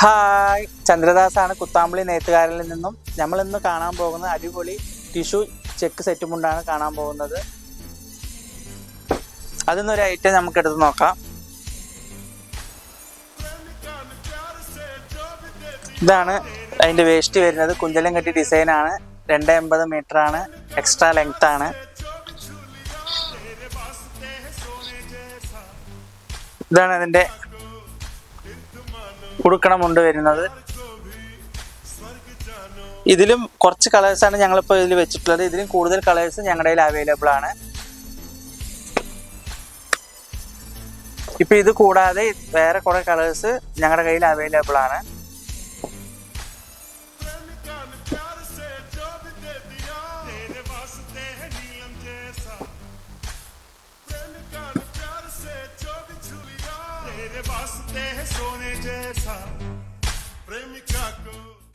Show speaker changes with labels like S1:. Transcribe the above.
S1: Hi. ചന്ദ്രദാസാണ് Kuthampully നെയ്ത്തുകാരിൽ നിന്നും നമ്മൾ ഇന്ന് കാണാൻ പോകുന്ന അടിപൊളി ടിഷ്യൂ ചെക്ക് സെറ്റ് മുണ്ടാണ് കാണാൻ പോകുന്നത്. അതിൽ നിന്നൊരു ഐറ്റം നമുക്ക് എടുത്ത് നോക്കാം. ഇതാണ് അതിന്റെ വേസ്റ്റ് വരുന്നത്. കുഞ്ചലം കെട്ടി ഡിസൈൻ ആണ്. രണ്ട് എൺപത് മീറ്റർ ആണ്. എക്സ്ട്രാ ലെങ്ത് ആണ്. ഇതാണ് അതിന്റെ കുടുക്കണമുണ്ട് വരുന്നത് ഇതിലും കുറച്ച് കളേഴ്സാണ് ഞങ്ങളിപ്പോൾ ഇതിൽ വെച്ചിട്ടുള്ളത് ഇതിലും കൂടുതൽ കളേഴ്സ് ഞങ്ങളുടെ കയ്യിൽ അവൈലബിൾ ആണ് ഇപ്പൊ ഇത് കൂടാതെ വേറെ കുറെ കളേഴ്സ് ഞങ്ങളുടെ കയ്യിൽ അവൈലബിൾ ആണ്
S2: तेरे वास्ते go.